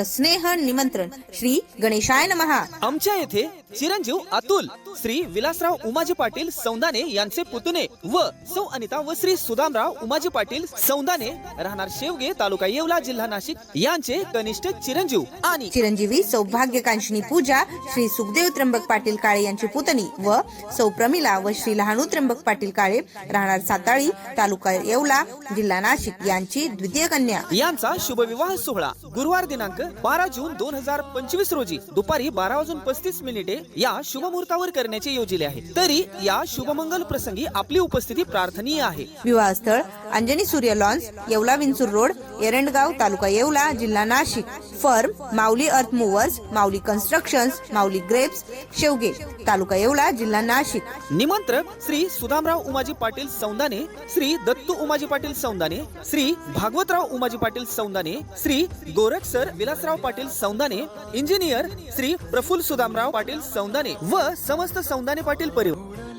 सस्नेह निमंत्रण श्री गणेशाय नमहा आमच्या येथे चिरंजीव अतुल श्री विलासराव उमाजी पाटील सौंदाने यांचे पुतणे व सौ अनिता व श्री सुदामराव उमाजी पाटील सौंदाने राहणार शेवगे तालुका येवला जिल्हा नाशिक यांचे कनिष्ठ चिरंजीव आणि चिरंजीवी सौभाग्यकांक्षिणी पूजा श्री सुखदेव त्र्यंबक पाटील काळे यांची पुतणी व सौ प्रमिला व श्री लहानू त्र्यंबक पाटील काळे राहणार साताळी तालुका येवला जिल्हा नाशिक यांची द्वितीय कन्या. यांचा शुभविवाह सोहळा गुरुवार दिनांक बारा जून दोन हजार पंचवीस रोजी दुपारी बारा वाजून पस्तीस मिनिटे या शुभमुहूर्तावर करण्याचे योजले आहे. तरी या शुभमंगल प्रसंगी आपली उपस्थिती प्रार्थनीय आहे. विवाहस्थळ अंजनी सूर्य लॉन्स येवला विंचूर रोड एरंडगाव तालुका येवला जिल्हा Nashik. Firm Mauli earth movers Mauli constructions Mauli grapes Shevge taluka Yeola जिल्हा नाशिक. निमंत्रक श्री सुदामराव उमाजी पाटील सौंदाने श्री दत्तू उमाजी पाटील सौंदाने श्री भागवतराव उमाजी पाटील सौंदाने श्री गोरख सर विलासराव पाटील सौंदाने इंजिनियर श्री प्रफुल्ल सुदामराव पाटील सौंदाने व समस्त सौंदाने पाटील परिवार.